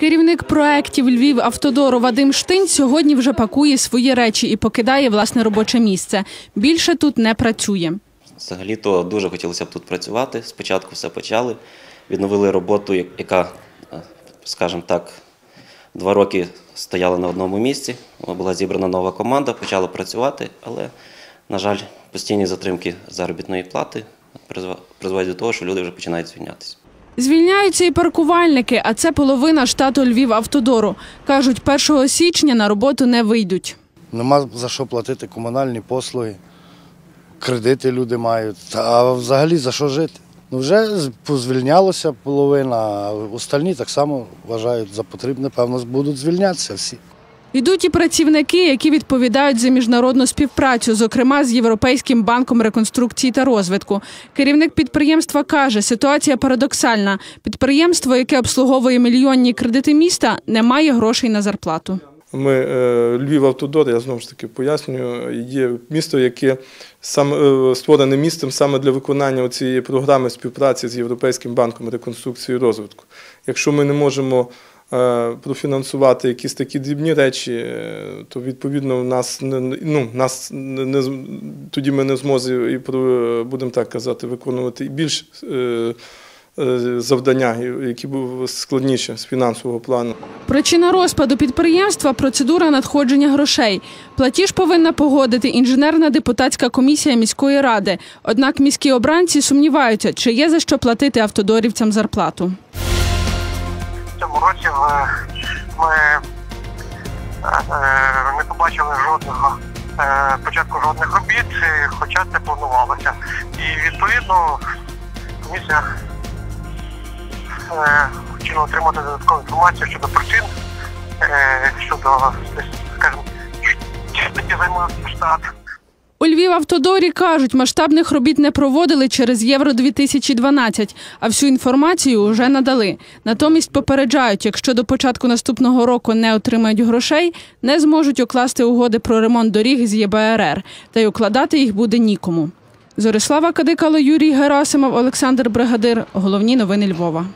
Керівник проєктів Львів Автодору Вадим Штинь сьогодні вже пакує свої речі і покидає власне робоче місце. Більше тут не працює. Взагалі-то дуже хотілося б тут працювати. Спочатку все почали, відновили роботу, яка, е, скажімо так, два роки стояла на одному місці. Була зібрана нова команда, почала працювати, але, на жаль, постійні затримки заробітної плати призводять до того, що люди вже починають звільнятися. Звільняються і паркувальники, а це половина штату Львів Автодору. Кажуть, 1 січня на роботу не вийдуть. Нема за що платити комунальні послуги, кредити люди мають. А взагалі за що жити? Ну вже з- позвільнялося половина, а остальні так само вважають за потрібне, певно, будуть звільнятися всі. Йдуть і працівники, які відповідають за міжнародну співпрацю, зокрема з Європейським банком реконструкції та розвитку. Керівник підприємства каже, ситуація парадоксальна. Підприємство, яке обслуговує мільйонні кредити міста, не має грошей на зарплату. Ми е, Львів Автодор, я знову ж таки пояснюю, є місто, яке сам е, створене містом саме для виконання цієї програми співпраці з Європейським банком реконструкції і розвитку. Якщо ми не можемо профінансувати якісь такі дрібні речі, е, то відповідно в нас не ну, нас не, тоді ми не зможемо і про- будемо так казати, виконувати більш е, е, завдання, які були складніші з фінансового плану. Причина розпаду підприємства процедура надходження грошей. Платіж повинна погодити інженерна депутатська комісія міської ради. Однак міські обранці сумніваються, чи є за що платити автодорівцям зарплату. В цьому році е, ми е, е, не побачили жодного початку жодних робіт, хоча це планувалося. І відповідно комісія хотіла отримати додаткову інформацію щодо причин, щодо, скажімо, які займався штат. У Львів Автодорі кажуть, масштабних робіт не проводили через Євро 2012, а всю інформацію вже надали. Натомість попереджають, якщо до початку наступного року не отримають грошей, не зможуть укласти угоди про ремонт доріг з ЄБРР, та й укладати їх буде нікому. Зорислава Кадикало, Юрій Герасимов, Олександр Бригадир. Головні новини Львова.